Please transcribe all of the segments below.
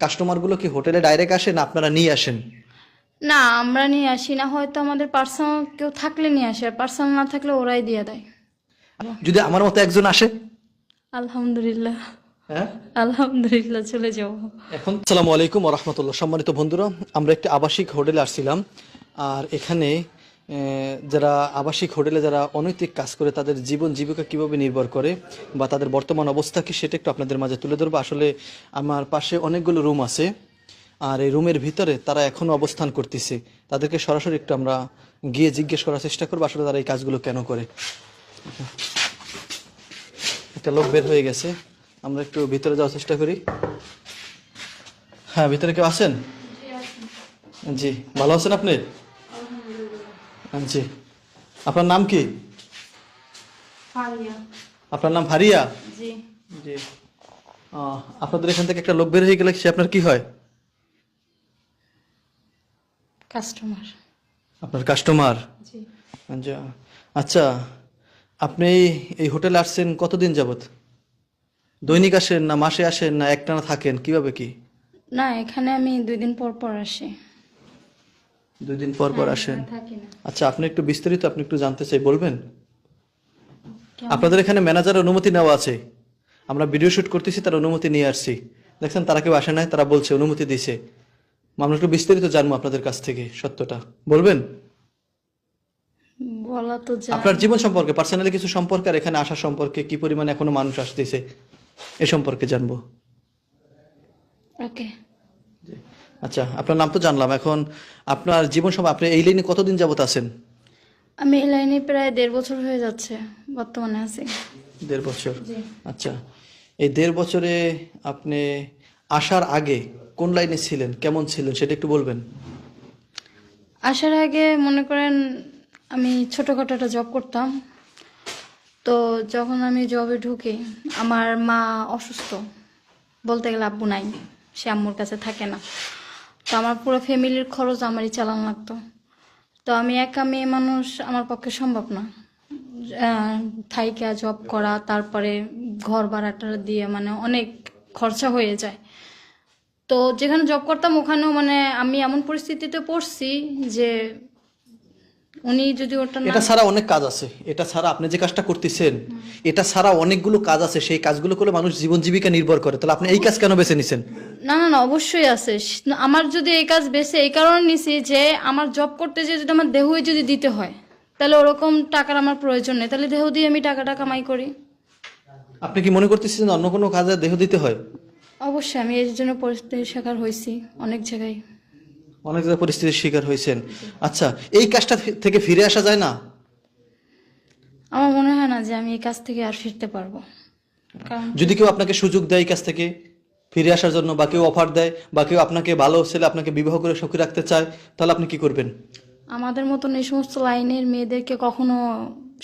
কাস্টমারগুলো কি হোটেলে ডাইরেক্ট আসে না আপনারা নিয়ে আসেন? না আমরা নিয়ে আসি না। হয়তো আমাদের পার্সোনাল কেউ থাকলে নিয়ে আসে আর পার্সোনাল না থাকলে ওরাই দিয়ে দেয়। যদি আমার মতো একজন আসে? আলহামদুলিল্লাহ। হ্যাঁ? আলহামদুলিল্লাহ চলে যাব। এখন সালামু আলাইকুম রহমতুল্লাহ। সম্মানিত বন্ধুরা আমরা একটি আবাসিক হোটেলে আসছিলাম আর এখানে যারা আবাসিক হোটেলে যারা অনৈতিক কাজ করে তাদের জীবন জীবিকা কীভাবে নির্ভর করে বা তাদের বর্তমান অবস্থা কি সেটা একটু আপনাদের মাঝে তুলে ধরবো। আসলে আমার পাশে অনেকগুলো রুম আছে আর এই রুমের ভিতরে তারা এখনও অবস্থান করতেছে। তাদেরকে সরাসরি একটু আমরা গিয়ে জিজ্ঞেস করার চেষ্টা করব আসলে তারা এই কাজগুলো কেন করে। একটা লোক বের হয়ে গেছে। আমরা একটু ভিতরে যাওয়ার চেষ্টা করি। হ্যাঁ ভিতরে কেউ আছেন? জি ভালো আছেন আপনি? জি। আপনার নাম কি? আপনার নাম ফারিয়া? জি। জি। আপনাদের এখান থেকে একটা লোক বের হয়ে গেলে সে আপনার কি হয়? কাস্টমার। আপনার কাস্টমার? জি। আচ্ছা আচ্ছা আপনি এই হোটেলে আসছেন কতদিন যাবত দৈনিক আসেন না মাসে আসেন না একটানা থাকেন? কীভাবে কি? না এখানে আমি দুই দিন পর পর আসি। দুই দিন পর পর আসেন। আচ্ছা আপনি একটু বিস্তারিত আপনি একটু জানতে চাই বলবেন? আপনাদের এখানে ম্যানেজার অনুমতি নেওয়া আছে। আমরা ভিডিও শুট করতেছি তার অনুমতি নিয়ে আসছি। দেখছেন তারা কেউ আসে নাই তারা বলছে অনুমতি দিছে আমরা একটু বিস্তারিত জানব আপনাদের কাছ থেকে সত্যটা। বলবেন? বলা তো আপনার জীবন সম্পর্কে পার্সোনালি কিছু সম্পর্কে আর এখানে আসা সম্পর্কে কি পরিমাণে এখনও মানুষ আসতেছে এ সম্পর্কে জানব। ওকে আচ্ছা আপনার নাম তো জানলাম। এখন আপনার জীবন সম্পর্কে আপনি এই লাইনে কতদিন যাবত আছেন? আমি এই লাইনে প্রায় দেড় বছর হয়ে যাচ্ছে বর্তমানে আছি। দেড় বছর? আচ্ছা এই দেড় বছরে আপনি আসার আগে কোন লাইনে ছিলেন? কেমন ছিলেন? সেটা একটু বলবেন। আসার আগে মনে করেন আমি ছোটোখাটো একটা জব করতাম। তো যখন আমি জবে ঢুকি আমার মা অসুস্থ। বলতে গেলে আব্বু নাই সে আম্মুর কাছে থাকে না। তো আমার পুরো ফ্যামিলির খরচ আমারই চালানো লাগতো। তো আমি একা মেয়ে মানুষ আমার পক্ষে সম্ভব না। থাইকা জব করা, তারপরে ঘর ভাড়াটা দিয়ে মানে অনেক খরচা হয়ে যায়। তো যেখানে জব করতাম ওখানেও মানে আমি এমন পরিস্থিতিতে পড়ছি যে উনি যদি ওটা এটা ছাড়া অনেক কাজ আছে। এটা ছাড়া আপনি যে কাজটা করতেছেন এটা ছাড়া অনেকগুলো কাজ আছে। সেই কাজগুলো করলে মানুষ জীবন জীবিকা নির্ভর করে। তাহলে আপনি এই কাজ কেন বেছে নিছেন? না না না অবশ্যই আছে। আমার যদি এই কাজ বেছে এই কারণে নিছি যে আমার জব করতে যে যদি আমার দেহই যদি দিতে হয় তাহলে ওরকম টাকার আমার প্রয়োজন নেই। তাহলে দেহ দিয়ে আমি টাকাটা কামাই করি। আপনি কি মনে করতেছেন অন্য কোনো কাজে দেহ দিতে হয়? অবশ্যই আমি এর জন্য পরিস্থিতির শিকার হয়েছি অনেক জায়গায়। অনেক জায়গায় পরিস্থিতির শিকার হয়েছেন। আচ্ছা এই কাজটা থেকে ফিরে আসা যায় না? আমার মনে হয় না যে আমি এই কাজ থেকে আর ফিরতে পারব। যদি কেউ আপনাকে সুযোগ দেয় এই কাজ থেকে ফিরে আসার জন্য বা কেউ অফার দেয় বা কেউ আপনাকে ভালো ছেলে আপনাকে বিবাহ করে সুখী রাখতে চায় তাহলে আপনি কি করবেন? আমাদের মতন এই সমস্ত লাইনের মেয়েদেরকে কখনো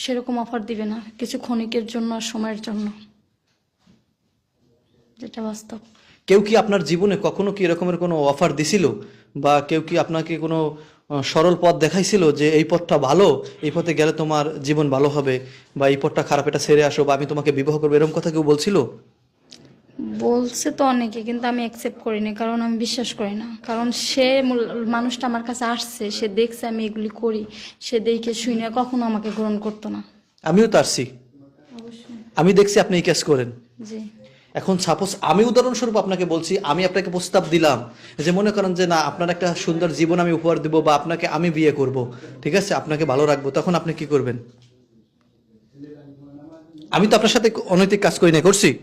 সেরকম অফার দিবে না কিছু ক্ষণিকের জন্য আর সময়ের জন্য। যেটা বাস্তব। কেউ কি আপনার জীবনে কখনো কি এরকমের কোনো অফার দিছিল? বা কেউ কি আপনাকে কোনো সরল পথ দেখাইছিল যে এই পথটা ভালো এই পথে গেলে তোমার জীবন ভালো হবে বা এই পথটা খারাপ এটা ছেড়ে আসো বা আমি তোমাকে বিবাহ করব এরকম কথা কেউ বলছিল? বলছে তো অনেকে কিন্তু আমি অ্যাকসেপ্ট করি করিনি কারণ আমি বিশ্বাস করি না। কারণ সে মানুষটা আমার কাছে আসছে সে দেখছে আমি এগুলি করি সে দেখে শুই শুনে কখনো আমাকে গ্রহণ করতো না। আমিও তো আসছি। আমি দেখছি আপনি এই কাজ করেন। জি। এখন সাপোজ আমি উদাহরণস্বরূপ আপনাকে বলছি আমি আপনাকে প্রস্তাব দিলাম যে মনে করেন যে না আপনার একটা সুন্দর জীবন আমি উপহার দিব বা আপনাকে আমি বিয়ে করব ঠিক আছে? আপনাকে ভালো রাখব তখন আপনি কি করবেন? আমি তো আপনার সাথে অনৈতিক কাজ করি না করছি?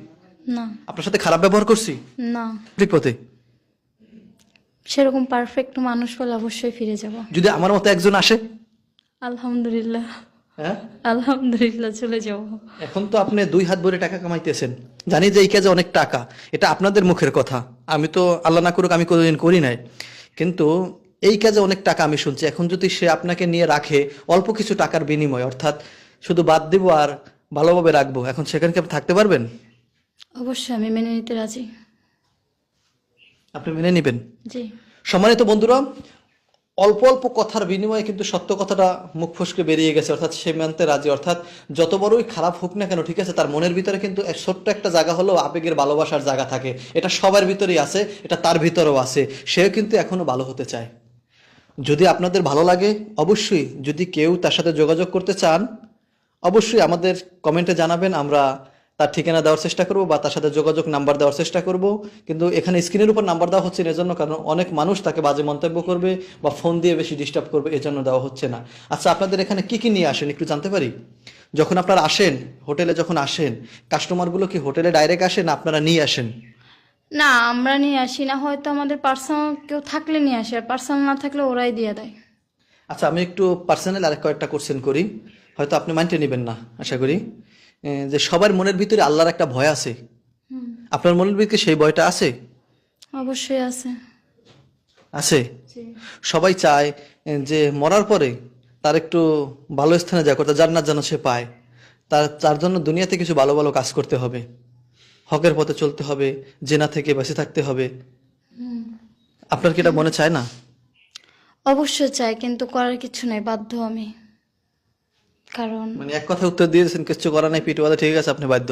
না। আপনার সাথে খারাপ ব্যবহার করছি? না। ঠিক পথে সেরকম পারফেক্ট মানুষ হলে অবশ্যই ফিরে যাব। যদি আমার মতো একজন আসে? আলহামদুলিল্লাহ। হ্যাঁ? আলহামদুলিল্লাহ চলে যাব এখন তো আপনি দুই হাত ভরে টাকা কামাইতেছেন। জানি যে এই কাজে অনেক টাকা এটা আপনাদের মুখের কথা। আমি তো আল্লাহ না করুক আমি কোনোদিন করি নাই। কিন্তু এই কাজে অনেক টাকা আমি শুনছি। এখন যদি সে আপনাকে নিয়ে রাখে অল্প কিছু টাকার বিনিময় অর্থাৎ শুধু বাদ দিব আর ভালোভাবে রাখব এখন সেখানে কি আপনি থাকতে পারবেন? অবশ্যই আমি মেনে নিতে রাজি। আপনি মেনে নেবেন? জি। সম্মানিত বন্ধুরা অল্প অল্প কথার বিনিময়ে কিন্তু সত্য কথাটা মুখ ফসকে বেরিয়ে গেছে। অর্থাৎ সে মানতে রাজি। অর্থাৎ যত বড়ই খারাপ হোক না কেন, ঠিক আছে, তার মনের ভিতরে কিন্তু এক ছোট্ট একটা জায়গা হলেও আবেগের ভালোবাসার জায়গা থাকে। এটা সবার ভিতরেই আছে, এটা তার ভিতরেও আছে। সেও কিন্তু এখনও ভালো হতে চায়। যদি আপনাদের ভালো লাগে, অবশ্যই যদি কেউ তার সাথে যোগাযোগ করতে চান, অবশ্যই আমাদের কমেন্টে জানাবেন। আমরা তার ঠিকানা দেওয়ার চেষ্টা করব বা তার সাথে যোগাযোগ নাম্বার দেওয়ার চেষ্টা করব। কিন্তু এখানে স্ক্রিনের উপর নাম্বার দেওয়া হচ্ছে না এজন্য কারণ অনেক মানুষ তাকে বাজে মন্তব্য করবে বা ফোন দিয়ে বেশি ডিস্টার্ব করবে এজন্য দেওয়া হচ্ছে না। আচ্ছা আপনাদের এখানে কি কি নিয়ে আসেন একটু জানতে পারি? যখন আপনারা আসেন হোটেলে যখন আসেন কাস্টমারগুলো কি হোটেলে ডাইরেক্ট আসেন না আপনারা নিয়ে আসেন? না আমরা নিয়ে আসি না হয়তো আমাদের পার্সোনাল কেউ থাকলে নিয়ে আসে আর পার্সোনাল না থাকলে ওরাই দিয়ে দেয়। আচ্ছা আমি একটু পার্সোনাল আরেক কয়েকটা কোশ্চেন করি। হয়তো আপনি মাইন্ডে নেবেন না আশা করি। যে সবার মনের ভিতরে আল্লাহর একটা ভয় আছে। আপনার মনের ভিতরে সেই ভয়টা আছে? অবশ্যই আছে। আছে? সবাই চায় যে মরার পরে তার একটু ভালো স্থানে যা করতে জান্নাত যেন সে পায়। তার তার জন্য দুনিয়াতে কিছু ভালো ভালো কাজ করতে হবে। হকের পথে চলতে হবে জেনা থেকে বেঁচে থাকতে হবে। আপনার কি এটা মনে চায় না? অবশ্যই চাই কিন্তু করার কিছু নাই বাধ্য আমি। কারণ মানে এক কথায় উত্তর দিয়েছেন কিছু করার নাই পিটুয়াতে ঠিক আছে আপনি বাধ্য।